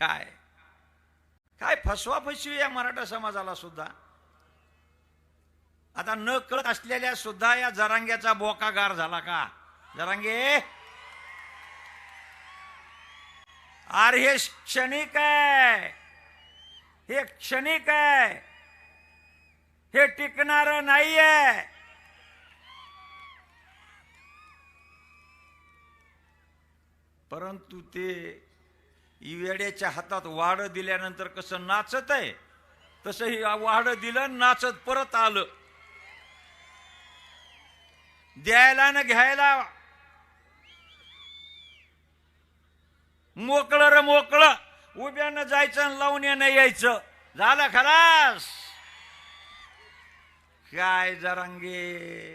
काय? काय फसवा फसवी या मराठा समाजाला सुद्धा? आता न कळत असलेल्या सुद्धा या जरांग्याचा बोकागार झाला का? जरांगे! अरे हे क्षणिक आहे. हे क्षणिक आहे. हे टिकणार नाहीये. परंतु ते वेड्याच्या हातात वाढ दिल्यानंतर कसं नाचत आहे तसं ही दिलं नाचत परत आलं. द्यायला न घ्यायला मोकळं र मोकळं उभ्यानं जायचं आणि येणं यायचं. झालं खलास? काय जरांगे?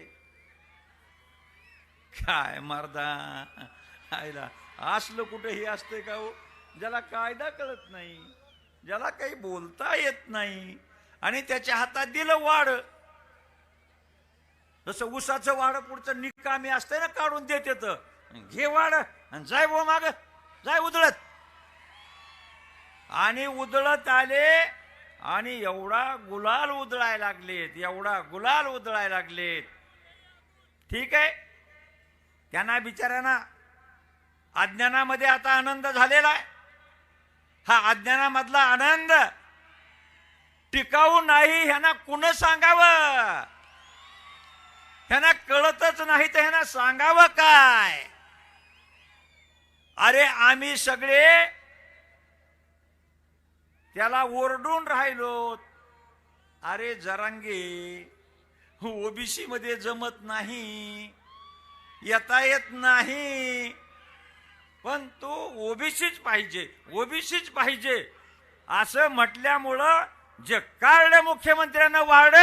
काय मर्दा? आयला असलं कुठेही असतंय का हो? ज्याला कायदा कळत नाही ज्याला काही बोलता येत नाही आणि त्याच्या हातात दिलं वाढ. जसं उसाचं वाड पुढचं निकामी असतंय ना काढून देत येत. घे वाड आणि जाय बो माग जाय उधळत आणि उधळत आले आणि एवढा गुलाल उधळाय लागलेत एवढा गुलाल उधळाय लागलेत. ठीक आहे? त्यांना बिचाऱ्यांना अज्ञानामध्ये आता आनंद झालेला आहे. हा अज्ञानामधला आनंद. टिकाऊ नाही ह्यांना कुण सांगावं? ह्यांना कळतच नाही तर ह्यांना सांगावं काय? अरे आम्ही सगळे त्याला ओरडून राहिलो अरे जरांगे ओबीसी मध्ये जमत नाही. येता येत नाही. पण तो ओबीसीच पाहिजे ओबीसीच पाहिजे. असं म्हटल्यामुळं जे कार्ड मुख्यमंत्र्यांना वाढ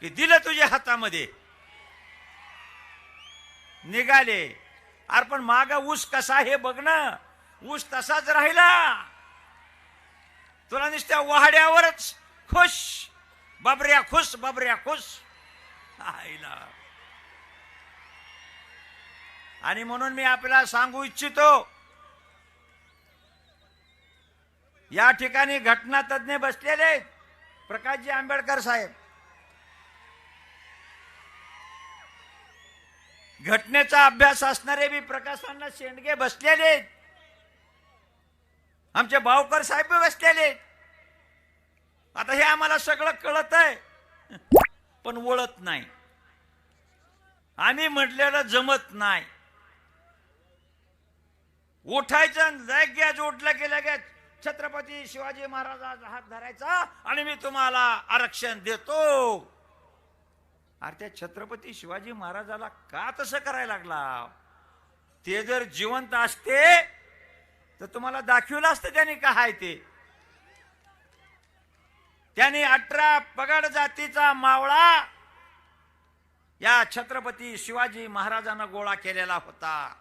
की दिलं तुझ्या हातामध्ये. निघाले. अरे पण माग ऊस कसा हे बघ ना. ऊस तसाच राहिला. तुला नुसत्या वाहड्यावरच खुश. बाबऱ्या खुश बाबऱ्या खुश. आईला. आणि म्हणून मी आपल्याला सांगू इच्छितो या ठिकाणी घटना तज्ञ बसलेले प्रकाशजी आंबेडकर साहेब. घटनेचा अभ्यास असणारे बी प्रकाशांना शेंडगे बसलेले आहेत. आमचे भावकर साहेब बसलेले आहेत. आता हे आम्हाला सगळं कळत आहे पण वळत नाही. आम्ही म्हटलेलं जमत नाही. उठायचं आणि लगेच उठलं गेला लगेच छत्रपती शिवाजी महाराजाचा हात धरायचा आणि मी तुम्हाला आरक्षण देतो. अरे त्या छत्रपती शिवाजी महाराजाला का तसं करायला लागला? ते जर जिवंत असते तर तुम्हाला दाखवलं असतं त्यांनी काय ते? त्यांनी अठरा पगड जातीचा मावळा या छत्रपती शिवाजी महाराजांना गोळा केलेला होता.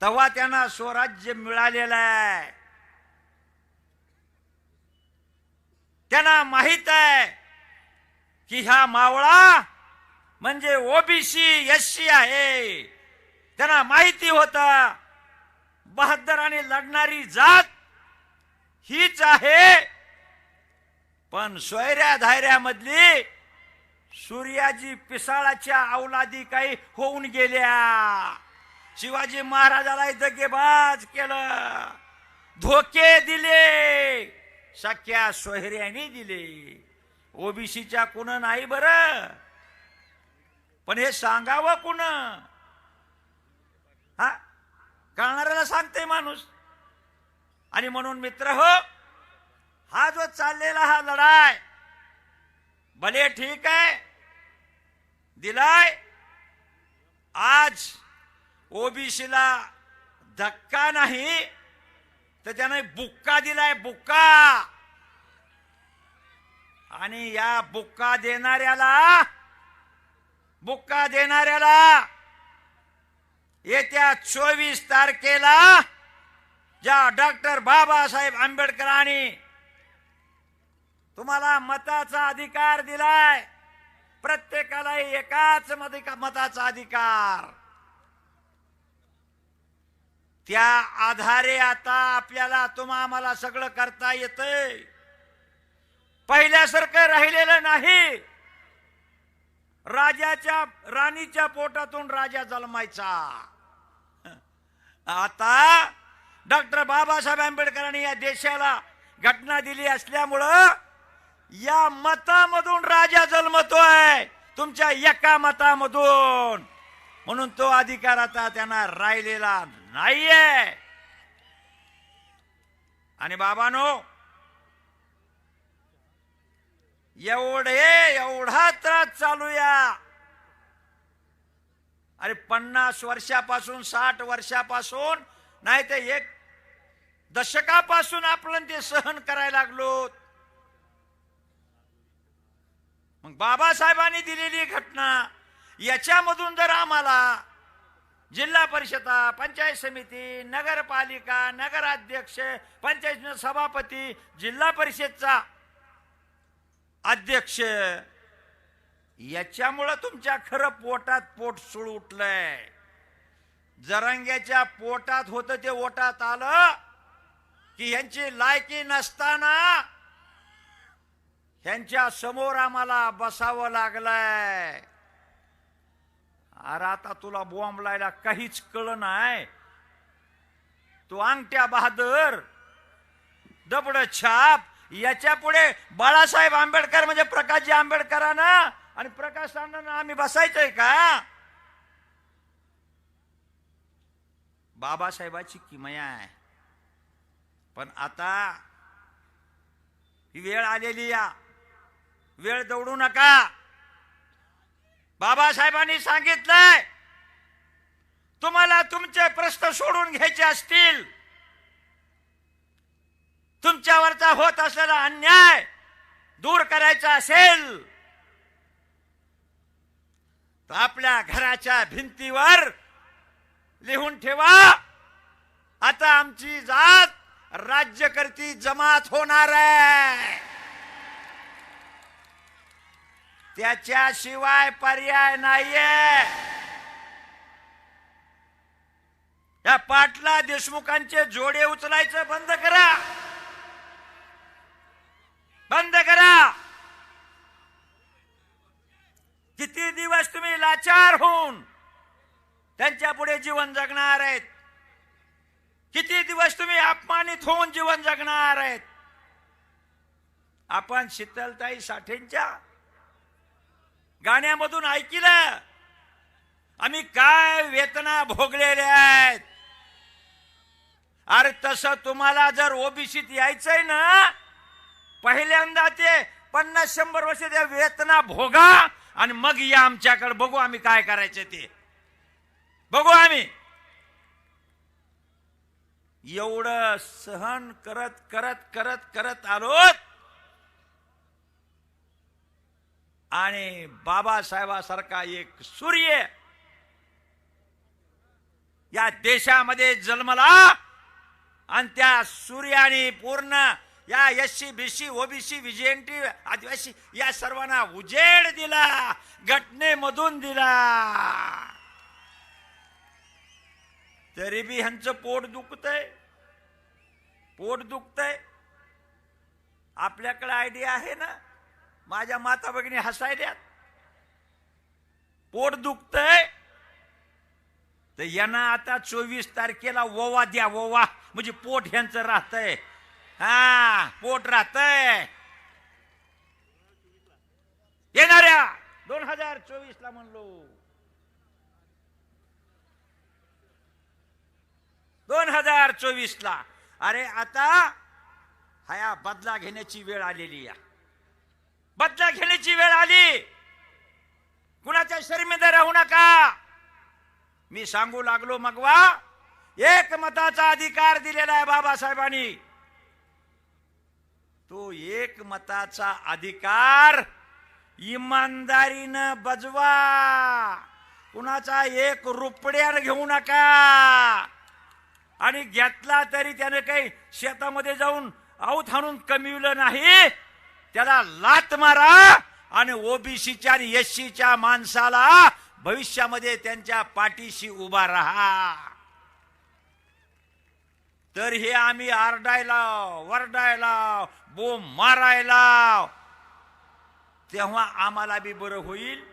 तेव्हा त्यांना स्वराज्य मिळालेलं आहे. त्यांना माहीत आहे की हा मावळा म्हणजे ओबीसी एससी आहे. त्यांना माहिती होत बहादराने आणि लढणारी जात हीच आहे. पण सोयऱ्या धायऱ्यामधली सूर्याजी पिसाळाच्या अवलादी काही होऊन गेल्या. शिवाजी महाराजाला दगेबाज केलं. धोके दिले. सख्या सोहऱ्याने दिले. ओबीसीच्या कुण नाही बर. पण हे सांगावं कुण? हा? कळणाऱ्याला सांगते माणूस. आणि म्हणून मित्र हो हा जो चाललेला हा लढाय भले ठीक आहे दिलाय आज ओबीसीला धक्का नाही तर त्याने बुक्का दिलाय बुक्का! आणि या बुक्का देणाऱ्याला बुक्का देणाऱ्याला येत्या चोवीस तारखेला ज्या डॉक्टर बाबासाहेब आंबेडकरांनी तुम्हाला मताचा अधिकार दिलाय प्रत्येकाला एकाच मताचा अधिकार. त्या आधारे आता आपल्याला तुम्हा आम्हाला सगळं करता येतंय. पहिल्यासारखं राहिलेलं नाही. राजाच्या राणीच्या पोटातून राजा जन्मायचा. आता डॉक्टर बाबासाहेब आंबेडकरांनी या देशाला घटना दिली असल्यामुळं या मतामधून राजा जन्मतोय. तुमच्या एका मतामधून. म्हणून तो अधिकार आता त्यांना राहिलेला नाहीये. आणि बाबानो एवढे एवढा त्रास चालूया अरे पन्नास वर्षापासून साठ वर्षापासून नाही ते एक दशकापासून आपण ते सहन करायला लागलो मग बाबासाहेबांनी दिलेली घटना याच्यामधून जर आम्हाला जिल्हा परिषदा पंचायत समिती नगरपालिका नगराध्यक्ष पंचायत सभापती जिल्हा परिषदचा अध्यक्ष. याच्यामुळं तुमच्या खरं पोटात पोट सुळ उठलंय. जरांग्याच्या पोटात होतं ते ओटात आलं की ह्यांची लायकी नसताना ह्यांच्या समोर आम्हाला बसावं लागलंय. अरे आता तुला बॉम्ब लायला काहीच कळ नाही. तू अंगठ्या बहादर दबड छाप याच्यापुढे बाळासाहेब आंबेडकर म्हणजे प्रकाशजी आंबेडकरांना आणि प्रकाश आम्ही बसायचंय का? बाबासाहेबाची किमया आहे. पण आता ही वेळ आलेली या. वेळ दौडू नका. बाबासाहेबांनी सांगितलंय तुम्हाला तुमचे प्रश्न सोडून घ्यायचे असतील तुमच्यावरचा होत असलेला अन्याय दूर करायचा असेल तर आपल्या घराच्या भिंतीवर लिहून ठेवा. आता आमची जात राज्यकर्ती जमात होणार आहे. त्याच्याशिवाय पर्याय नाहीये. या पाटला देशमुखांचे जोडे उचलायचं बंद करा. बंद करा. किती दिवस तुम्ही लाचार होऊन त्यांच्या पुढे जीवन जगणार आहेत? किती दिवस तुम्ही अपमानित होऊन जीवन जगणार आहेत? आपण शीतलताई साठेंच्या गाण्यामधून ऐकिलं? आम्ही काय वेतना भोगलेल्या आहेत? अरे तसं तुम्हाला जर ओबीसीत यायचंय ना पहिल्यांदा ते पन्नास शंभर वर्ष त्या वेतना भोगा आणि मग या आमच्याकडे बघू आम्ही काय करायचं ते. बघू आम्ही. एवढं सहन करत करत करत करत आलोत आणि बाबासाहेबासारखा एक सूर्य या देशामध्ये जन्मला आणि त्या सूर्याने पूर्ण या एससी बीसी ओबीसी विजेंटी आदिवासी या सर्वांना उजेड दिला घटनेमधून दिला. तरी बी ह्यांचं पोट दुखतय. पोट दुखतंय. आपल्याकडे आयडिया आहे ना? माझ्या माता भगिनी हसायल्यात पोट दुखतय. तर यांना आता चोवीस तारखेला ववा द्या ववा. म्हणजे पोट ह्यांचं राहतंय. हा पोट राहतंय. येणाऱ्या दोन हजार चोवीस ला म्हणलो. दोन हजार चोवीस ला अरे आता हया बदला घेण्याची वेळ आलेली आहे. बदला घेण्याची वेळ आली. कुणाच्या शर्मिंदा राहू नका. मी सांगू लागलो मगवा. एक मताचा अधिकार दिलेला आहे बाबासाहेबांनी. तो एक मताचा अधिकार इमानदारीनं बजवा. कुणाचा एक रुपड्यानं घेऊ नका. आणि घेतला तरी त्याने काही शेतामध्ये जाऊन आऊत हाणून कमिवलं नाही. त्याला लात मारा आणि ओबीसीच्या आणि एससीच्या माणसाला भविष्यामध्ये त्यांच्या पाठीशी उभा राहा. तर हे आम्ही आरडायला वरडायला बोम मारायला तेव्हा आम्हाला बी बरं होईल.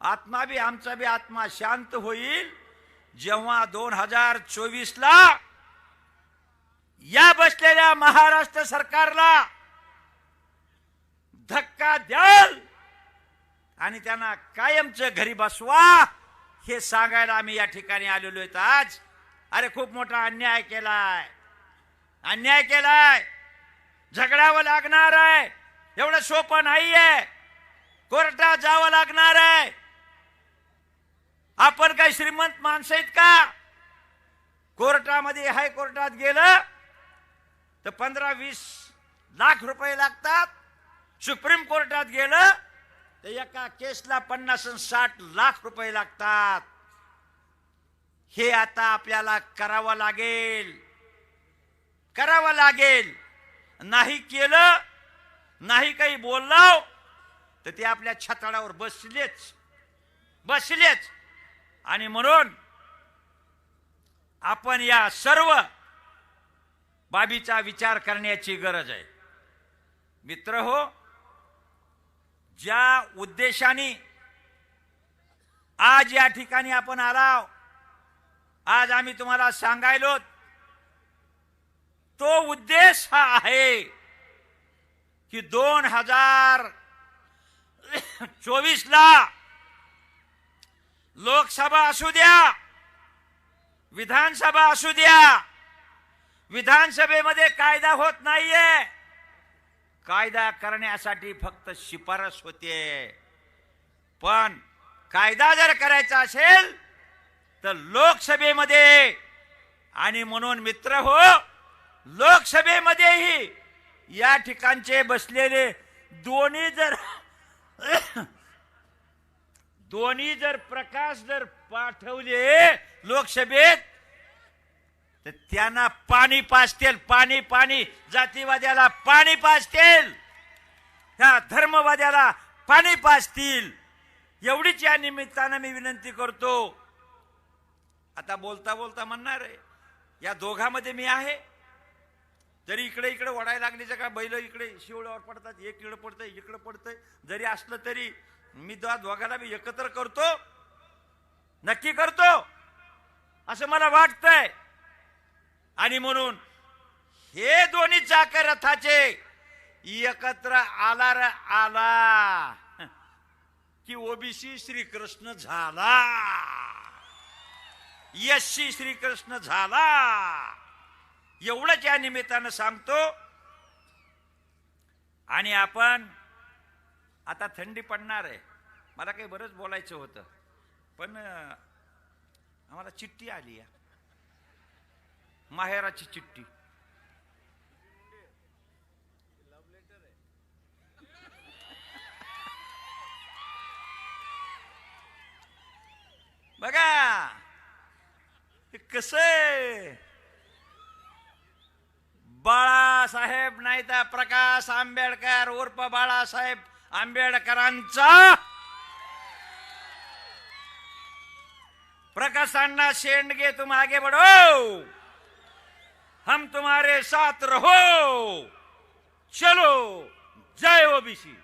आत्मा बी आमचा बी आत्मा शांत होईल. जेव्हा दोन हजार चोवीस ला या बसलेल्या महाराष्ट्र सरकारला धक्का द्याल आणि त्यांना कायमचं घरी बसवा हे सांगायला आम्ही या ठिकाणी आलेलो आहेत आज. अरे खूप मोठा अन्याय केलाय. अन्याय केलाय. झगडावं लागणार आहे. एवढं सोपं नाहीये. कोर्टात जावं लागणार आहे. आपण काही श्रीमंत माणसं आहेत का? कोर्टामध्ये हायकोर्टात गेलं तर पंधरा वीस लाख रुपये लागतात. सुप्रीम कोर्टात गेलं तर एका केसला पन्नास साठ लाख रुपये लागतात. हे आता आपल्याला करावं लागेल. करावं लागेल. नाही केलं नाही काही बोललो तर ते आपल्या छताडावर बसलेच. बसलेच. आणि म्हणून आपण या सर्व बाबीचा विचार करण्याची गरज आहे. मित्र हो ज्या उद्देशाने आज या ठिकाणी आपण आलाव आज आम्ही तुम्हाला सांगायलो तो उद्देश हा आहे की दोन हजार चोवीस ला लोकसभा असू द्या विधानसभा असू द्या विधानसभेमध्ये कायदा होत नाहीये. कायदा करण्यासाठी फक्त शिफारस होते. पण कायदा जर करायचा असेल तर लोकसभेमध्ये आणि म्हणून मित्र हो लोकसभेमध्येही या ठिकाणचे बसलेले दोन्ही जर दोन्ही जर प्रकाश जर पाठवले लोकसभेत तर त्यांना पाणी पाजतील पाणी पाणी. जातीवाद्याला पाणी पाजतील. ह्या धर्मवाद्याला पाणी पाजतील. एवढीच या निमित्तानं मी विनंती करतो. आता बोलता बोलता म्हणणार आहे या दोघांमध्ये मी आहे. जरी इकडे इकडे वडायला लागण्याचं का बैल इकडे शिवळ्यावर पडतात एक इकडे पडतंय इकडे पडतंय. जरी असलं तरी मी दोघा दोघाला मी एकत्र करतो. नक्की करतो. असं मला वाटतंय. आणि म्हणून हे दोन्ही चाकर रथाचे एकत्र आला र आला. की ओबीसी श्रीकृष्ण झाला. यशी श्रीकृष्ण झाला. एवढंच या निमित्तानं सांगतो. आणि आपण आता थंडी पडणार आहे. मला काही बरंच बोलायचं होतं. पण आम्हाला चिठ्ठी आली आहे. माहेराची चिठ्ठी. बघा कस बाळासाहेब नाही तर प्रकाश आंबेडकर उर्फ बाळासाहेब आंबेडकरांचा. प्रकाशांना शेंडगे तुम आगे बढ़ो हम तुम्हारे साथ रहो। चलो जय ओबीसी।